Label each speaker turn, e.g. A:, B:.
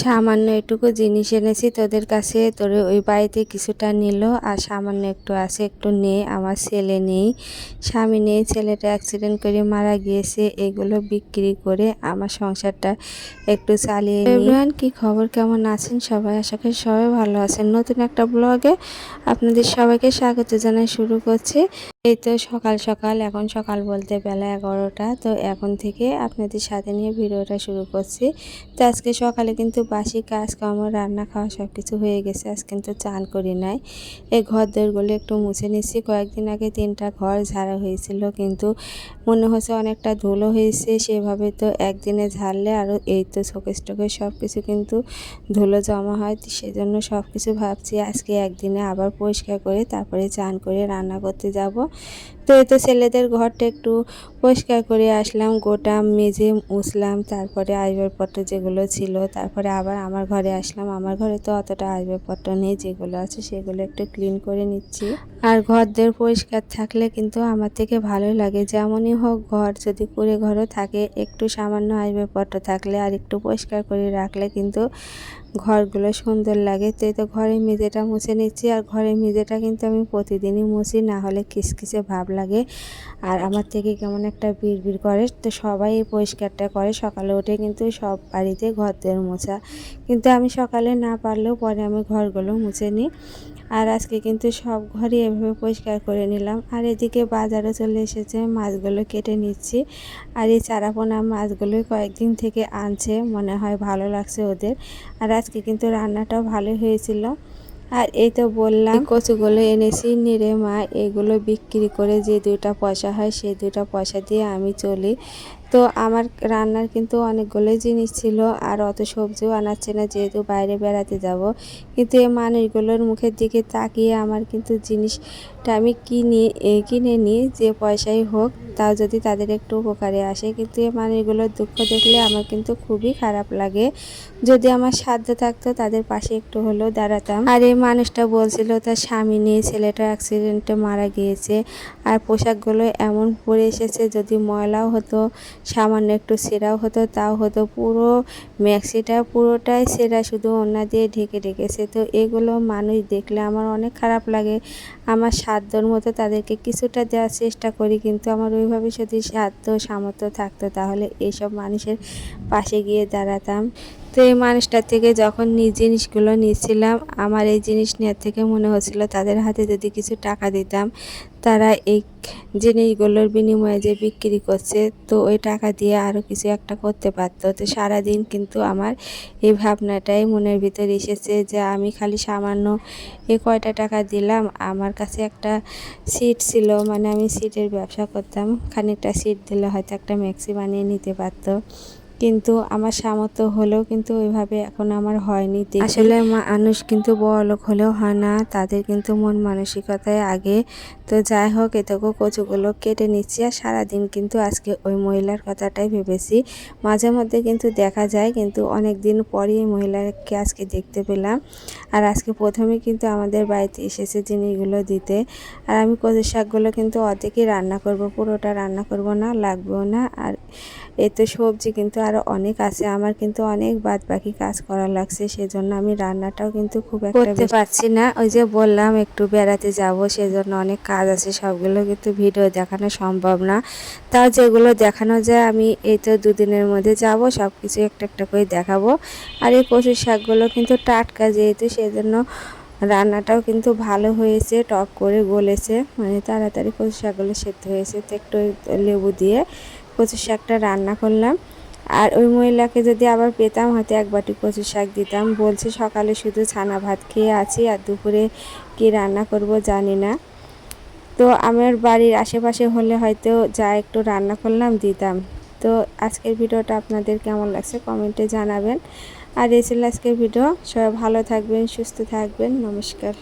A: সামান্য এটুকু জিনিস এনেছি তোদের কাছে। তোর ওই বাড়িতে কিছুটা নিল আর সামান্য একটু আছে, একটু নে আমার ছেলে নেই, স্বামী নেই। ছেলেটা অ্যাক্সিডেন্ট করে মারা গিয়েছে। এগুলো বিক্রি করে আমার সংসারটা একটু চালিয়ে এভরিওয়ান, কি খবর? কেমন আছেন সবাই? আশা করি সবাই ভালো আছেন। নতুন একটা ব্লগে আপনাদের সবাইকে স্বাগত জানাই শুরু করছি। এই তো সকাল সকাল, এখন সকাল বলতে বেলা এগারোটা। তো এখন থেকে আপনাদের সাথে নিয়ে ভিডিওটা শুরু করছি। তো আজকে সকালে কিন্তু বাসি কাজকর্ম, রান্না খাওয়া সব কিছু হয়ে গেছে। আজ কিন্তু চান করি নাই। এই ঘর দরগুলো একটু মুছে নিচ্ছি কয়েকদিন আগে তিনটা ঘর ঝাড়া হয়েছিল, কিন্তু মনে হচ্ছে অনেকটা ধুলো হয়েছে। সেভাবে তো একদিনে ঝাড়লে আরও এই তো শোকেস টোকেস সব কিছু কিন্তু ধুলো জমা হয়। সেজন্য সব কিছু ভাবছি আজকে একদিনে আবার পরিষ্কার করে তারপরে চান করে রান্না করতে যাব। তো এই তো ছেলেদের ঘরটা একটু পরিষ্কার করে আসলাম, গোটা মেজে মুছলাম, তারপরে আসবাবপত্র যেগুলো ছিল, তারপরে আবার আমার ঘরে আসলাম। আমার ঘরে তো অতটা আসবাবপত্র নেই, যেগুলো আছে সেগুলো একটু ক্লিন করে নিচ্ছি। আর ঘরদের পরিষ্কার থাকলে কিন্তু আমার থেকে ভালো লাগে। যেমনই হোক ঘর, যদি কুড়ে ঘরও থাকে, একটু সামান্য আসবাবপত্র থাকলে আর একটু পরিষ্কার করে রাখলে কিন্তু ঘরগুলো সুন্দর লাগে, তো এই তো ঘরের মেঝেটা মুছে নিচ্ছি। আর ঘরের মেঝেটা কিন্তু আমি প্রতিদিনই মুছি, না হলে কিসকিসে ভাব লাগে। আর আমার থেকে কেমন একটা বিড় করে, তো সবাই এই পরিষ্কারটা করে। সকালে উঠে কিন্তু সব বাড়িতে ঘর মোছা। কিন্তু আমি সকালে না পারলেও পরে আমি ঘরগুলো মুছে নিই। আর আজকে কিন্তু সব ঘরই এভাবে পরিষ্কার করে নিলাম। আর এদিকে বাজারে চলে এসেছে, মাছগুলো কেটে নিচ্ছি। আর এই চারাপোনা মাছগুলোই কয়েকদিন থেকে আনছে, মনে হয় ভালো লাগছে ওদের। আর আজকে কিন্তু রান্নাটাও ভালো হয়েছিল। আর এই তো বললাম কচুগুলো এনেছি নিরে মা এগুলো বিক্রি করে যে দুইটা পয়সা হয় সেই দুইটা পয়সা দিয়ে আমি চলি। তো আমার রান্নার কিন্তু অনেকগুলোই জিনিস ছিল, আর অত সবজিও আনাচ্ছে না, যেহেতু বাইরে বেড়াতে যাব। কিন্তু এই মানুষগুলোর মুখের দিকে তাকিয়ে আমার কিন্তু জিনিসটা আমি কিনি কিনে নিই, যে পয়সাই হোক। তাও যদি তাদের একটু উপকারে আসে। কিন্তু এই মানুষগুলোর দুঃখ দেখলে আমার কিন্তু খুবই খারাপ লাগে। যদি আমার সাধ্য থাকতো তাদের পাশে একটু হলেও দাঁড়াতাম। আর এই মানুষটা বলছিল তার স্বামী নিয়ে ছেলেটা অ্যাক্সিডেন্টে মারা গিয়েছে। আর পোশাকগুলো এমন পরে এসেছে যদি ময়লাও হতো, সামান্য একটু সেরাও হতো, তাও হতো পুরো ম্যাক্সিটা পুরোটাই সেরা শুধু ওনা দিয়ে ঢেকে ঢেকেছে। তো এগুলো মানুষ দেখলে আমার অনেক খারাপ লাগে। আমার সাধ্যর মতো তাদেরকে কিছুটা দেওয়ার চেষ্টা করি কিন্তু আমার ওইভাবে যদি সাধ্য সামর্থ্য থাকতো তাহলে এইসব মানুষের পাশে গিয়ে দাঁড়াতাম। তো এই মানুষটার থেকে যখন নিজ জিনিসগুলো নিচ্ছিলাম আমার এই জিনিস নেওয়ার থেকে মনে হচ্ছিল তাদের হাতে যদি কিছু টাকা দিতাম, তারা এই জিনিসগুলোর বিনিময়ে যে বিক্রি করছে, তো ওই টাকা দিয়ে আরও কিছু একটা করতে পারতো। তো সারাদিন কিন্তু আমার এই ভাবনাটাই মনের ভিতর এসেছে যে আমি খালি সামান্য এ কয়টা টাকা দিলাম, আমার কাছে একটা সিট ছিল মানে আমি সিটের ব্যবসা করতাম, খানিকটা সিট দিলে হয়তো একটা ম্যাক্সি বানিয়ে নিতে পারতো। কিন্তু আমার সামর্থ্য হলেও কিন্তু ওইভাবে এখন আমার হয়নি। আসলে মানুষ কিন্তু বড়লোক হলেও হয় না, তাদের কিন্তু মন মানসিকতায় আগে। তো যাই হোক এতকো কচুগুলো কেটে নিচ্ছি আর সারাদিন কিন্তু আজকে ওই মহিলার কথাটাই ভেবেছি। মাঝে মধ্যে কিন্তু দেখা যায়, কিন্তু অনেক দিন পরই এই মহিলাকে আজকে দেখতে পেলাম। আর আজকে প্রথমে কিন্তু আমাদের বাড়িতে এসেছে জিনিসগুলো দিতে। আর আমি কচু শাকগুলো কিন্তু অর্ধেকই রান্না করব, পুরোটা রান্না করব না, লাগবেও না। আর এতে সবজি কিন্তু আরও অনেক আছে। আমার কিন্তু অনেক বাদ বাকি কাজ করা লাগছে সেজন্য আমি রান্নাটাও কিন্তু খুব একটা করতে পারছি না। ওই যে বললাম একটু বেড়াতে যাব সেজন্য অনেক কাজ আছে। সবগুলো কিন্তু ভিডিও দেখানো সম্ভব না। তাও যেগুলো দেখানো যায় আমি এই তো দুদিনের মধ্যে যাব সব কিছু একটা একটা করে দেখাবো। আর এই কচুর শাকগুলো কিন্তু টাটকা যেহেতু সেজন্য রান্নাটাও কিন্তু ভালো হয়েছে টক করে গলেছে। মানে তাড়াতাড়ি কচু শাকগুলো সেদ্ধ হয়েছে তো একটু লেবু দিয়ে কচু শাকটা রান্না করলাম। আর ওই মহিলাকে যদি আবার পেতাম, হয়তো এক বাটি কচু শাক দিতাম। বলছে, সকালে শুধু ছানা ভাত খেয়ে আছি আর দুপুরে কি রান্না করব জানি না। তো আমার বাড়ির আশেপাশে হলে হয়তো যা একটু রান্না করলাম, দিতাম। তো আজকের ভিডিওটা আপনাদের কেমন লাগছে কমেন্টে জানাবেন। আর ছিল আজকের ভিডিও। সবাই ভালো থাকবেন, সুস্থ থাকবেন। নমস্কার।